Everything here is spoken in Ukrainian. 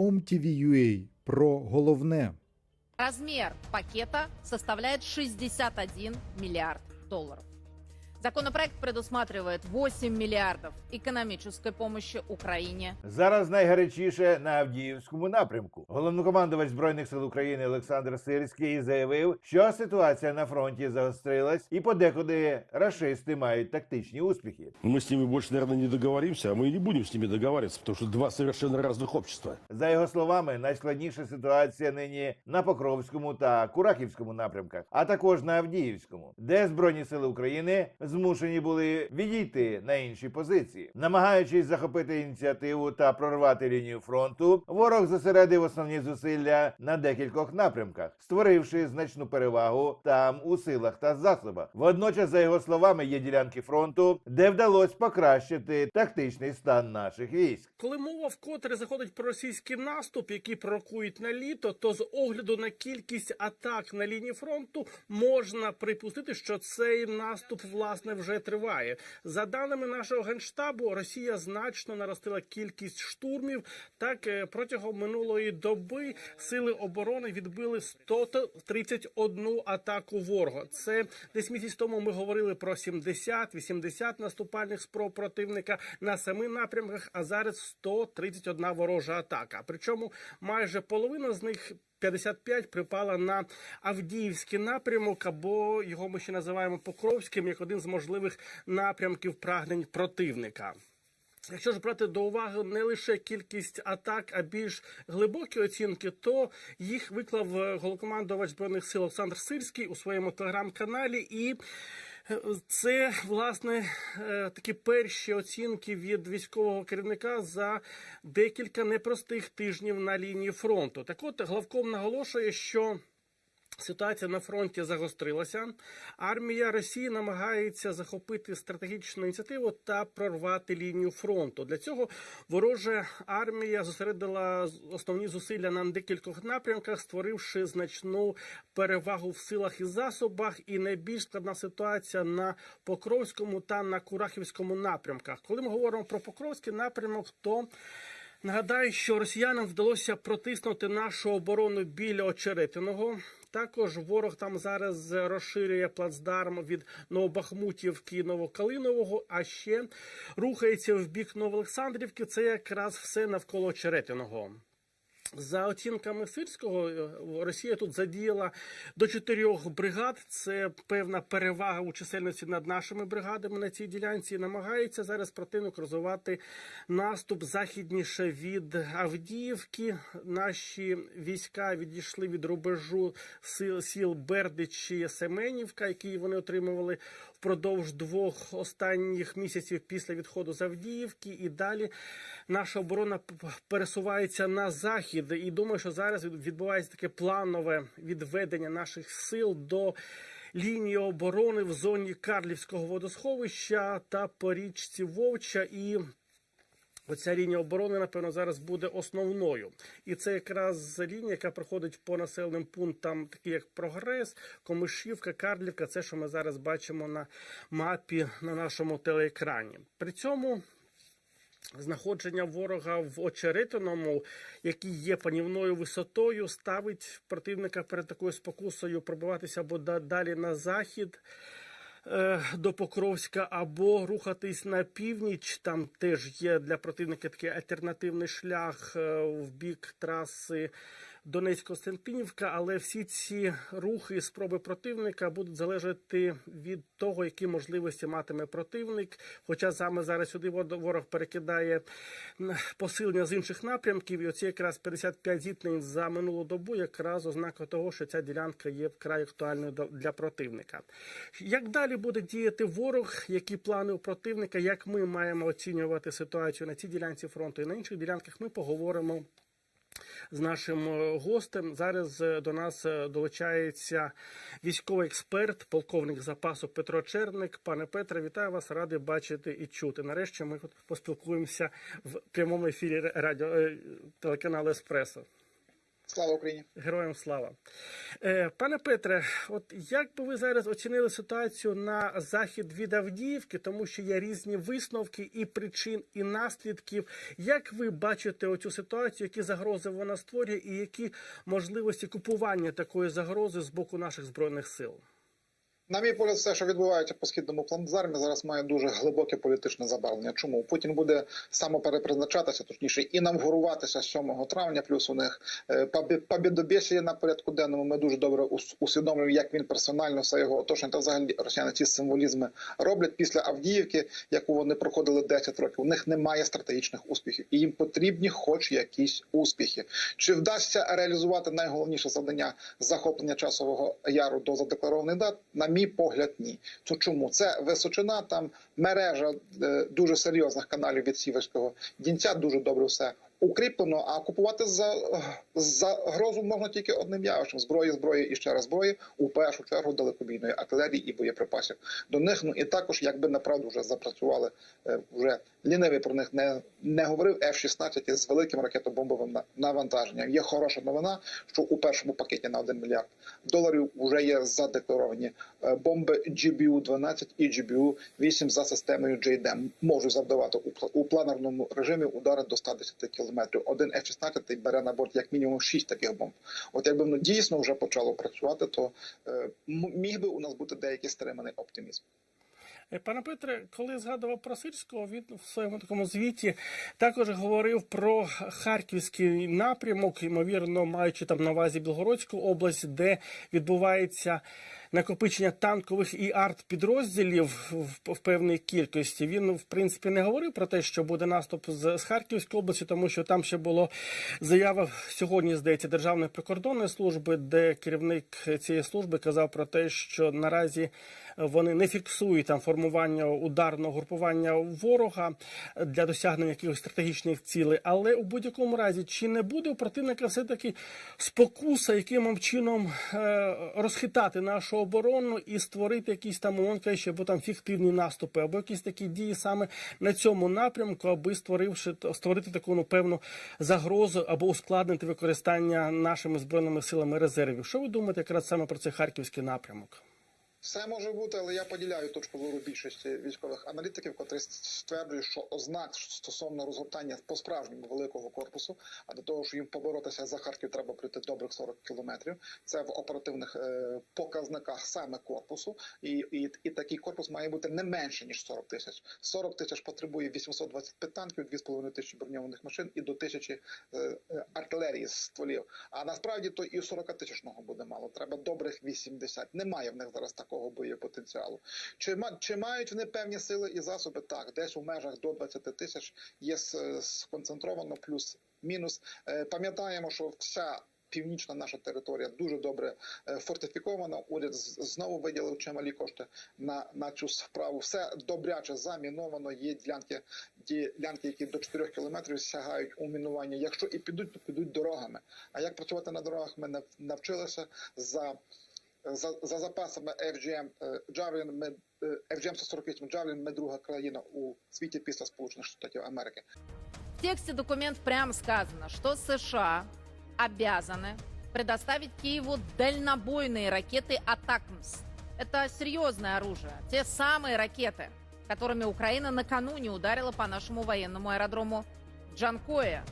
OMTV.ua про головне. Размер пакета составляет 61 миллиард долларов. Законопроект предусматривает 8 миллиардов экономической помощи Украине Зараз найгарячіше на Авдіївському напрямку. Головнокомандувач збройних сил України Олександр Сирський заявив, що ситуація на фронті загострилась, і подекуди рашисти мають тактичні успіхи. Мы с ними больше, наверное, не договоримся, а мы и не будем с ними договариваться, потому что два совершенно разных общества. За його словами, найскладніша ситуація нині на Покровському та Курахівському напрямках, а також на Авдіївському, де збройні сили України змушені були відійти на інші позиції, намагаючись захопити ініціативу та прорвати лінію фронту. Ворог зосередив основні зусилля на декількох напрямках, створивши значну перевагу там у силах та засобах. Водночас, за його словами, є ділянки фронту, де вдалося покращити тактичний стан наших військ. Коли мова вкотре заходить про російський наступ, який пророкують на літо, то з огляду на кількість атак на лінії фронту можна припустити, що цей наступ власне вже триває. За даними нашого генштабу, Росія значно наростила кількість штурмів. Так е, протягом минулої доби сили оборони відбили 131 атаку ворога. Це десь місяць тому ми говорили про 70-80 наступальних спроб противника на семи напрямках. А зараз 131 ворожа атака. Причому майже половина з них. 55 припала на Авдіївський напрямок, або його ми ще називаємо Покровським, як один з можливих напрямків прагнень противника. Якщо ж брати до уваги не лише кількість атак, а більш глибокі оцінки, то їх виклав е, головнокомандувач збройних сил Олександр Сирський у своєму телеграм-каналі і. Це власне е, такі перші оцінки від військового керівника за декілька непростих тижнів на лінії фронту. Так от главком наголошує, що Ситуація на фронті загострилася. Армія Росії намагається захопити стратегічну ініціативу та прорвати лінію фронту. Для цього ворожа армія зосередила основні зусилля на декількох напрямках, створивши значну перевагу в силах і засобах. І найбільш складна ситуація на Покровському та на Курахівському напрямках. Коли ми говоримо про Покровський напрямок, то Нагадаю, що росіянам вдалося протиснути нашу оборону біля очеретиного. Також ворог там зараз розширює плацдарм від Новобахмутівки Новокалинового, а ще рухається в бік Новоолександрівки. Це якраз все навколо очеретиного. За оцінками Сирського, е, Росія тут задіяла до чотирьох бригад. Це певна перевага у чисельності над нашими бригадами на цій ділянці. Намагається зараз противник розвивати наступ західніше від Авдіївки. Наші війська відійшли від рубежу сіл Бердич і Семенівка, які вони отримували впродовж двох останніх місяців після відходу з Авдіївки. І далі наша оборона пересувається на захід. І думаю, що зараз відбувається таке планове відведення наших сил до. Лінії оборони в зоні Карлівського водосховища та по річці Вовча і Оця лінія оборони, напевно, зараз буде основною. І це якраз лінія, яка проходить по населеним пунктам, такі як Прогрес, Комишівка, Карлівка. Це, що ми зараз бачимо на мапі на нашому телеекрані. При цьому знаходження ворога в очеретиному, який є панівною висотою, ставить противника перед такою спокусою пробиватися або далі на захід до Покровська, або рухатись на північ. Там теж є для противника такий альтернативний шлях е, в бік траси. Донецьк-Костянтинівка, але всі ці рухи і спроби противника будуть залежати від того, які можливості матиме противник. Хоча саме зараз сюди ворог перекидає посилення з інших напрямків, і оці якраз 55 зіткнень за минулу добу, якраз ознака того, що ця ділянка є вкрай актуальною для противника. Як далі буде діяти ворог, які плани у противника, як ми маємо оцінювати ситуацію на цій ділянці фронту і на інших ділянках, ми поговоримо з нашим е, гостем. Зараз е, до нас е, долучається військовий експерт, полковник запасу Петро Черник. Пане Петре, вітаю вас, радий бачити і чути. Нарешті ми поспілкуємося в прямому ефірі радіо телеканалу Еспресо. Слава Україні! Героям слава. Е, пане Петре, от як би ви зараз оцінили ситуацію на захід від Авдіївки, тому що є різні висновки і причин, і наслідків. Як ви бачите оцю ситуацію, які загрози вона створює, і які можливості купування такої загрози з боку наших збройних сил? На мій погляд, все, що відбувається по східному плацдармі, зараз має дуже глибоке політичне забарвлення. Чому Путін буде самоперепризначатися, точніше, інавгуруватися 7 травня. Плюс у них е, на порядку денному. Ми дуже добре ус- усвідомлюємо, як він персонально все його оточення та взагалі росіяни ці символізми роблять після Авдіївки, яку вони проходили 10 років. У них немає стратегічних успіхів, і їм потрібні, хоч якісь успіхи. Чи вдасться реалізувати найголовніше завдання захоплення часового яру до задекларованих дат? На мій погляд, ні. То чому це височина? Там мережа е, дуже серйозних каналів від Сіверського дінця. Дуже добре все укріплено. А купувати за загрозу можна тільки одним явищем: зброї, зброї і ще раз зброї. У першу чергу далекобійної артилерії і боєприпасів до них. Ну і також, якби направду вже запрацювали е, вже лінивий про них не, не говорив F-16 з великим ракетобомбовим на- навантаженням. Є хороша новина, що у першому пакеті на 1 мільярд доларів вже є задекларовані е, бомби GBU-12 і GBU-8 за системою JDAM. Можуть завдавати у, пла- у планерному режимі удари до 110 кілометрів. Один F-16 бере на борт як мінімум 6 таких бомб. От якби воно дійсно вже почало працювати, то е, міг би у нас бути деякий стриманий оптимізм. Е, Пане Петре, коли згадував про Сирського, він в своєму такому звіті також говорив про харківський напрямок, ймовірно, маючи там на увазі Білгородську область, де відбувається накопичення танкових і арт-підрозділів в, певній кількості. Він, в принципі, не говорив про те, що буде наступ з Харківської області, тому що там ще було заява сьогодні, здається, Державної прикордонної служби, де керівник цієї служби казав про те, що наразі вони не фіксують там формування ударного групування ворога для досягнення якихось стратегічних цілей. Але у будь-якому разі, чи не буде у противника все таки спокуса, яким чином е, розхитати нашу оборону і створити якісь там умовно ще або там фіктивні наступи, або якісь такі дії саме на цьому напрямку, аби створивши створити таку ну певну загрозу або ускладнити використання нашими збройними силами резервів. Що ви думаєте якраз саме про цей харківський напрямок? Все може бути, але я поділяю точку зору більшості військових аналітиків, котрі стверджують, що ознак стосовно розгортання по справжньому великого корпусу, а до того, що їм поборотися за Харків, треба пройти добрих 40 кілометрів. Це в оперативних е, показниках саме корпусу, і, і, і такий корпус має бути не менше ніж 40 тисяч. 40 тисяч потребує 825 танків, 2,5 тисячі броньованих машин і до тисячі е, е, артилерії з стволів. А насправді то і 40 тисячного буде мало. Треба добрих 80. Немає в них зараз такого боєпотенціалу. Чи, чи мають вони певні сили і засоби? Так, десь у межах до 20 тисяч є сконцентровано плюс-мінус. Е, Пам'ятаємо, що вся. Північна наша територія дуже добре е, фортифікована. Уряд знову виділив чималі кошти на, на цю справу. Все добряче заміновано. Є ділянки, ділянки, які до 4 кілометрів сягають у мінування. Якщо і підуть, то підуть дорогами. А як працювати на дорогах, ми нав- навчилися за за, за запасами FGM е, Javelin, ми, е, FGM 148 Javelin ми друга країна у світі після Сполучених Штатів Америки. В тексте документ прямо сказано, что США обязаны предоставить Киеву дальнобойные ракеты «Атакмс». Это серьезное оружие. Те самые ракеты, которыми Украина накануне ударила по нашему военному аэродрому Джанкоя.